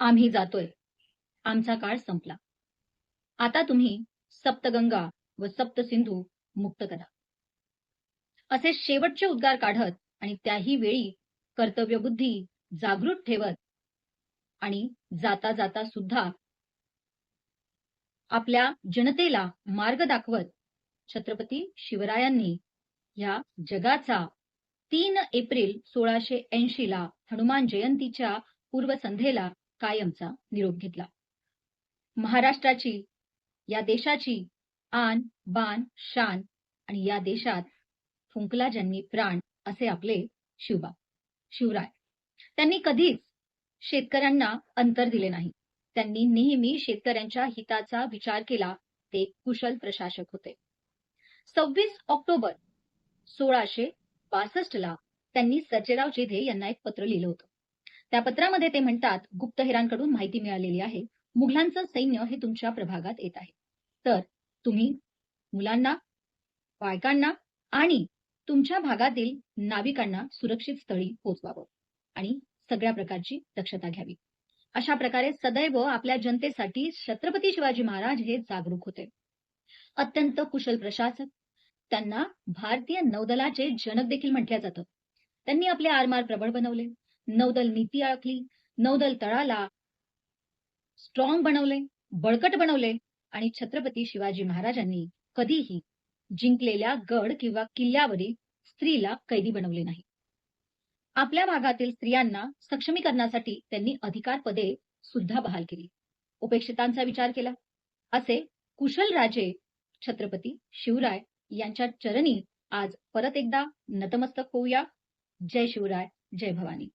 आम्ही जातोय. आमचा काळ संपला. आता तुम्ही सप्तगंगा व सप्तसिंधू मुक्त करा. असे शेवटचे उद्गार काढत आणि त्याही वेळी कर्तव्यबुद्धी जागृत ठेवत आणि जाता जाता सुद्धा आपल्या जनतेला मार्ग दाखवत छत्रपती शिवरायांनी या जगाचा तीन एप्रिल सोळाशे ऐंशी ला हनुमान जयंतीच्या पूर्वसंध्येला कायमचा निरोप घेतला. महाराष्ट्राची या देशाची आन बान शान आणि या देशात फुंकला ज्यांनी प्राण असे आपले शिवबा शिवराय. त्यांनी कधीच शेतकऱ्यांना अंतर दिले नाही. त्यांनी नेहमी शेतकऱ्यांच्या हिताचा विचार केला ते कुशल प्रशासक होते. सव्वीस ऑक्टोबर सोळाशे बासष्ट ला त्यांनी सचेराव जेधे यांना एक पत्र लिहिलं होतं. त्या पत्रामध्ये ते म्हणतात गुप्तहेरांकडून माहिती मिळालेली आहे. मुघलांचं सैन्य हे तुमच्या प्रभागात येत आहे. तर तुम्ही मुलांना बायकांना आणि तुमच्या भागातील नाविकांना सुरक्षित स्थळी पोहोचवावं आणि सगळ्या प्रकारची दक्षता घ्यावी. अशा प्रकारे सदैव आपल्या जनतेसाठी छत्रपती शिवाजी महाराज हे जागरूक होते. अत्यंत कुशल प्रशासक त्यांना भारतीय नौदलाचे जनक देखील म्हटल्या जातं. त्यांनी आपले आरमार प्रबळ बनवले. नौदल नीती आखली नौदल तळाला स्ट्रॉंग बनवले बळकट बनवले आणि छत्रपती शिवाजी महाराजांनी कधीही जिंकलेल्या गड किंवा किल्ल्यावरील स्त्रीला कैदी बनवले नाही. आपल्या भागातील स्त्रियांना सक्षमीकरणासाठी त्यांनी अधिकार पदे सुद्धा बहाल केली. उपेक्षितांचा विचार केला. असे कुशल राजे छत्रपती शिवराय यांच्या चरणी आज परत एकदा नतमस्तक होऊया. जय शिवराय जय भवानी.